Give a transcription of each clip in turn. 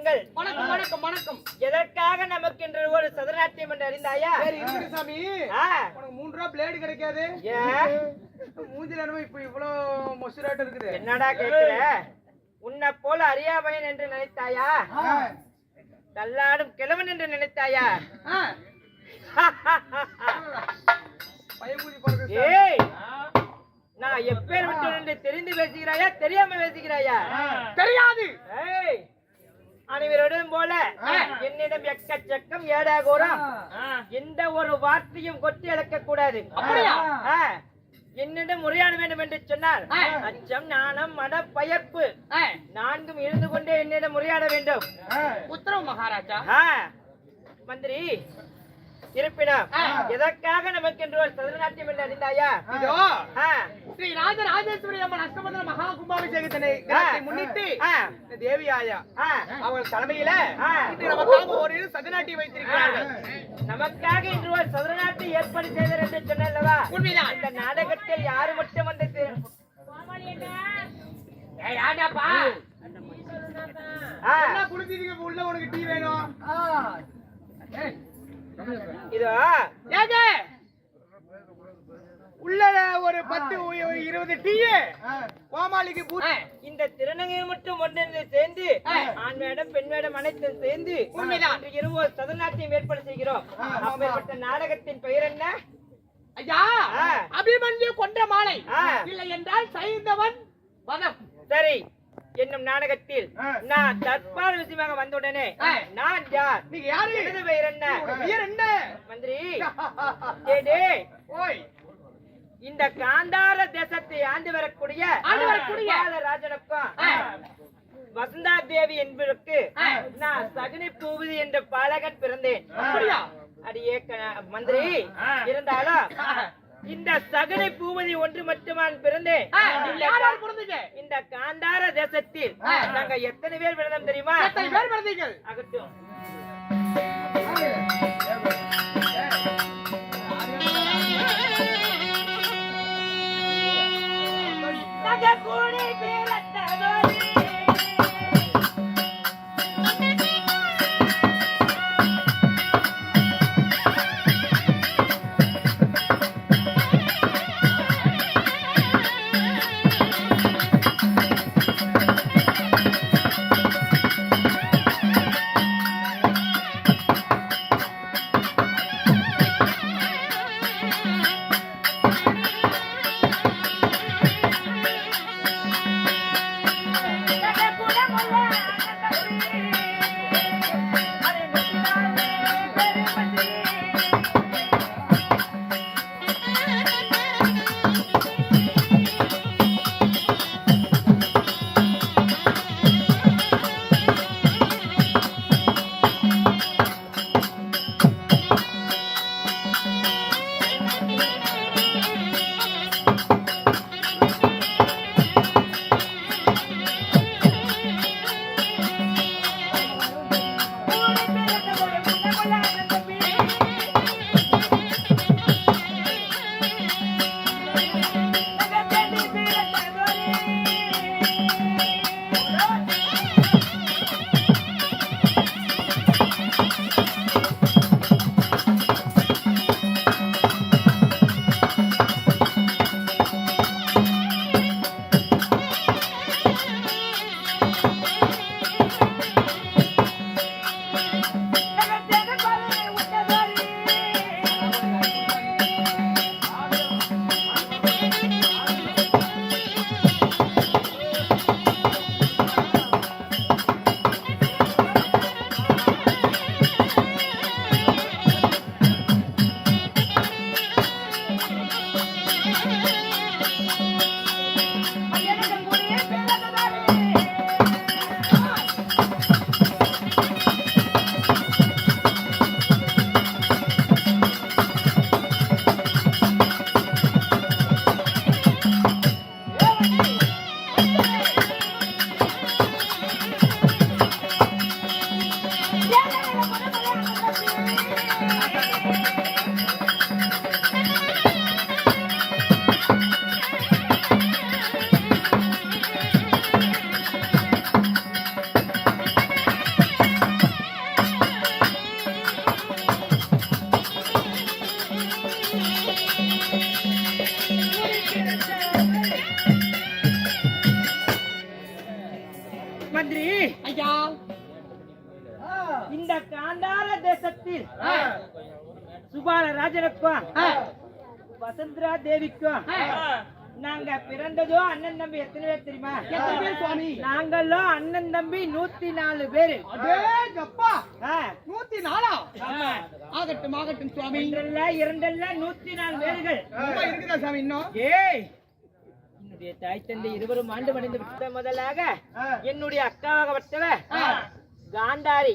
வணக்கங்கள் வணக்கம் வணக்கம் வணக்கம். எதற்காக நமக்கு இன்று ஒரு சதுரநாட்டியம் என்று அறிந்தாயா? சாமி. உனக்கு மூணு ரூபா பிளேடு கிடைக்காது. மூஞ்சில இப்ப இவ்வளோ மொசுராட்டு இருக்குது. என்னடா கேக்குற? உன்னை போல அறியாமையன் என்று நினைத்தாயா. தள்ளாடும் கிழவன் என்று நினைத்தாயா. ஏய். நான் எப்பேர் விட்டு என்று தெரிந்து பேசுகிறாயா தெரியாம பேசுகிறாயா? தெரியாது. ஏய். அனைவரோடும் போல என்னிடம் எக்கச்சக்கம் ஏடாகோரம். எந்த ஒரு வார்த்தையும் கொட்டி அடக்க கூடாது. என்னிடம் உரையாட வேண்டும் என்று சொன்னால் அச்சம் நாணம் மட பயப்பு நான்கும் இருந்து கொண்டே என்னிடம் உரையாட வேண்டும். உத்தரவு மகாராஜா. மந்திரி இருப்பினும் எதற்காக நமக்கு என்று ஒரு சதுரநாட்டியம் என்று அறிந்தாயா? இதோ. ஸ்ரீ ராஜராஜேஸ்வரி அம்மன் அஷ்டமந்திர மகா கும்பாபிஷேகத்தினை முன்னிட்டு ஆ. இந்த தேவி ஆயா ஆ. அவங்க தலைமையில நமக்காக ஒரு சதுநாட்டி வைத்திருக்கிறார்கள். நமக்காக இன்று ஒரு சதுரநாட்டை ஏற்பாடு செய்தார் என்று சொன்னல்லவா? உண்மைதான். இந்த நாடகத்தில் யாரு மட்டும் வந்து ராஜாப்பா. குளிச்சிருக்க உள்ள உனக்கு டீ வேணும். இதோ. ஏங்க உள்ள ஒரு பத்து ஒரு இருபது டீ. கோமாளிக்கு பூ இந்த திருநங்கை மட்டும் ஒன்றிருந்து சேர்ந்து ஆண் வேடம் பெண் வேடம் அனைத்தும் சேர்ந்து உண்மைதான். சதுரநாட்டியம் ஏற்பாடு செய்கிறோம். அப்பேற்பட்ட நாடகத்தின் பெயர் என்ன? ஐயா. அபிமன்யு கொன்ற மாலை. இல்லை என்றால் சைந்தவன் வதம். சரி. என்னும் நாடகத்தில் நான் தற்பால் விஷயமாக வந்தவுடனே. நான் யார்? நீங்க யாரு? எனது பெயர் என்ன? பேர் என்ன? மந்திரி. ஓய். இந்த காந்தார தேசத்தை ஆண்டு வரக்கூடிய ஆண்டு வரக்கூடிய ராஜனுக்கும். வசந்தா தேவி என்பதற்கு. நான் சகுனி பூபதி என்ற பாலகன் பிறந்தேன்? அடியே மந்திரி. இருந்தாலும் இந்த சகுனி பூபதி ஒன்று மட்டுமான் பிறந்தேன் இந்த காந்தார தேசத்தில். நாங்க எத்தனை பேர் பிறந்தோம் தெரியுமா? அகட்டும் ராஜனுக்கும். வசந்தரா தேவிக்கும். நாங்க பிறந்ததோ அண்ணன் தம்பி எத்தனை பேர் தெரியுமா? நாங்களும் அண்ணன் தம்பி நூத்தி நாலு பேரு. நூத்தி நாலா. ஆகட்டும் ஆகட்டும் சுவாமி. இரண்டல்ல நூத்தி நாலு பேர்கள். ரொம்ப இருக்குதா சாமி இன்னும்? ஏய் என்னுடைய தாய் தந்தை இருவரும் ஆண்டு மடைந்து விட்ட முதலாக என்னுடைய அக்காவாகப்பட்டவ காந்தாரி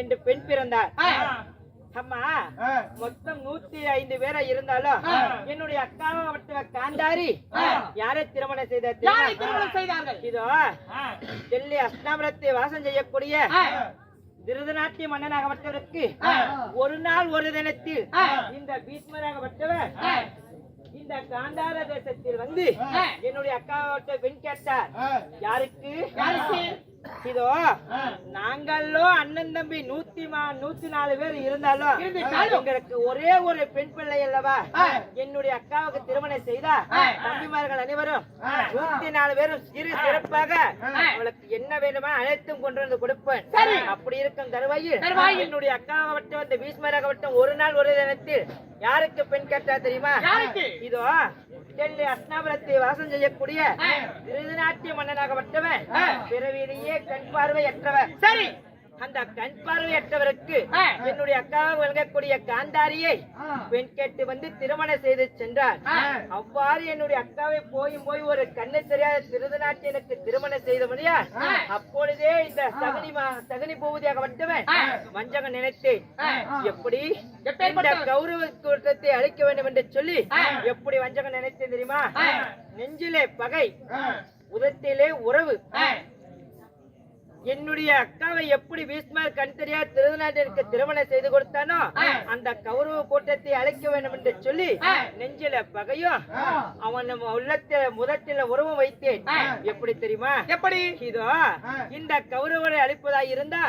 என்று பெண் பிறந்தார். அம்மா மொத்தம் நூத்தி ஐந்து பேரா இருந்தாலும் என்னுடைய அக்காவாகப்பட்டவ காந்தாரி யாரை திருமணம் செய்தார்கள்? இதோ டெல்லி அஸ்தாபுரத்தை வாசம் செய்யக்கூடிய திருதநாட்டிய மன்னனாகப்பட்டவருக்கு ஒரு நாள் ஒரு தினத்தில் இந்த பீஷ்மராகப்பட்டவர் இந்த காந்தார தேசத்தில் வந்து என்னுடைய அக்காவோட்ட பெண் கேட்டார் யாருக்கு? இதோ நாங்களோ அண்ணன் தம்பி நூத்தி நூத்தி நாலு பேர் இருந்தாலும். எங்களுக்கு ஒரே ஒரு பெண் பிள்ளை அல்லவா? என்னுடைய அக்காவுக்கு திருமணம் செய்தா? தம்பிமார்கள் அனைவரும் நூத்தி நாலு பேரும் சிறு சிறப்பாக அவளுக்கு என்ன வேண்டுமோ அனைத்தும் கொண்டு வந்து கொடுப்பேன். அப்படி இருக்கும் தருவாயில். என்னுடைய அக்காவட்டும் அந்த பீஷ்மராகவட்டும் ஒரு நாள் ஒரு தினத்தில் யாருக்கு பெண் கேட்டா தெரியுமா? இதோ டெல்லி அஸ்னாபுரத்தை வாசம் செய்யக்கூடிய திருநாட்டிய மன்னனாகப்பட்டவன் பிறவிலேயே கண் பார்வையற்றவர். சரி. அந்த கண் பார்வையற்றவருக்கு. என்னுடைய அக்காவாக விளங்கக்கூடிய காந்தாரியை பெண் கேட்டு வந்து திருமணம் செய்து சென்றார். அவ்வாறு என்னுடைய அக்காவை போயும் போய் ஒரு கண்ணு தெரியாத திருதநாட்டியனுக்கு திருமணம் செய்த முடியா அப்பொழுதே இந்த சகுனி சகுனி பூவதியாக வந்தவன். வஞ்சகம் நினைத்தேன். எப்படி இந்த கௌரவ கூட்டத்தை அழிக்க வேண்டும் என்று சொல்லி எப்படி வஞ்சகம் நினைத்தேன் தெரியுமா? நெஞ்சிலே பகை உதட்டிலே உறவு என்னுடைய அக்காவை எப்படி பீஷ்மர் கண் தெரியாத திருநாட்டிற்கு திருமணம் செய்து கொடுத்தானோ அந்த கௌரவ கூட்டத்தை அழைக்க வேண்டும் என்று சொல்லி நெஞ்சில பகையும் அவன் உள்ளத்தில முதட்டில உறவும் வைத்தேன். எப்படி தெரியுமா? எப்படி? இதோ இந்த கௌரவரை அழிப்பதா இருந்தா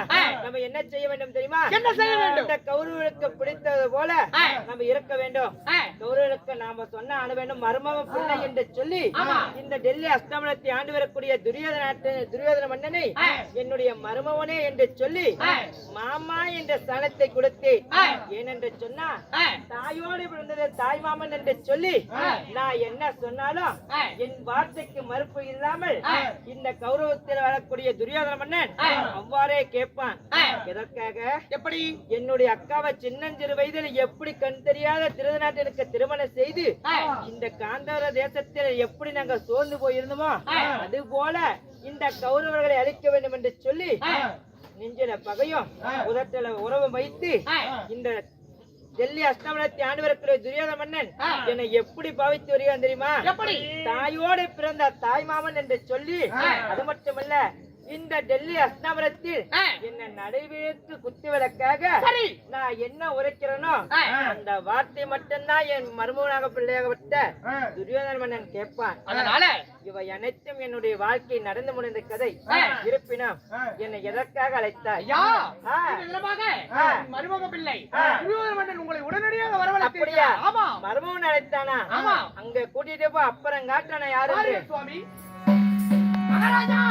நம்ம என்ன செய்ய வேண்டும் தெரியுமா? என்ன செய்ய வேண்டும்? இந்த கௌரவருக்கு பிடித்தது போல நம்ம இருக்க வேண்டும். கௌரவருக்கு நாம சொன்ன ஆள வேண்டும் மர்மவ பிள்ளை என்று சொல்லி இந்த டெல்லி அஸ்தமனத்தை ஆண்டு வரக்கூடிய துரியோதன துரியோதன மன்னனை என்னுடைய மருமவனே என்று சொல்லி மாமா என்ற ஸ்தானத்தை கொடுத்தேன். ஏனென்று சொன்னா தாயோடு பிறந்தது தாய் மாமன் என்று சொல்லி நான் என்ன சொன்னாலும் என் வார்த்தைக்கு மறுப்பு இல்லாமல் இந்த கௌரவத்தில் வரக்கூடிய துரியோதன மன்னன் அவ்வாறே கேட்பான். எதற்காக? எப்படி? என்னுடைய அக்காவை சின்னஞ்சிறு வயதில் எப்படி கண் தெரியாத திருநாட்டிற்கு திருமணம் செய்து இந்த காந்தார தேசத்தில் எப்படி நாங்க சோர்ந்து போயிருந்தோமோ அது போல இந்த கௌரவர்களை அழிக்க வேண்டும் என்று சொல்லி நெஞ்சில பகையும் உதட்டில உறவு வைத்து இந்த டெல்லி அஸ்தாமனத்தை ஆண்டு வரக்கூடிய துரியோதன மன்னன் என்னை எப்படி பாவித்து வருகிறான் தெரியுமா? தாயோடு பிறந்த தாய் மாமன் என்று சொல்லி அது மட்டுமல்ல இந்த டெல்லி அஸ்தாபுரத்தில் என்ன நடைபெற்று குத்துவதற்காக. நான் என்ன உரைக்கிறேனோ. அந்த வார்த்தை மட்டும்தான் என் மருமகனாக பிள்ளையாகப்பட்ட துரியோதன மன்னன் கேட்பான். அதனால? இவை அனைத்தும் என்னுடைய வாழ்க்கை நடந்து முடிந்த கதை. இருப்பினும் என்னை எதற்காக ஆ. மருமக பிள்ளை. மன்னன் உங்களை உடனடியாக அப்படியா? வரவழைத்திருக்கிறார் ஆமா. மருமகன் அழைத்தானா? ஆமா. அங்க கூட்டிட்டு போ அப்புறம் காட்டான யாரு சுவாமி. மகாராஜா!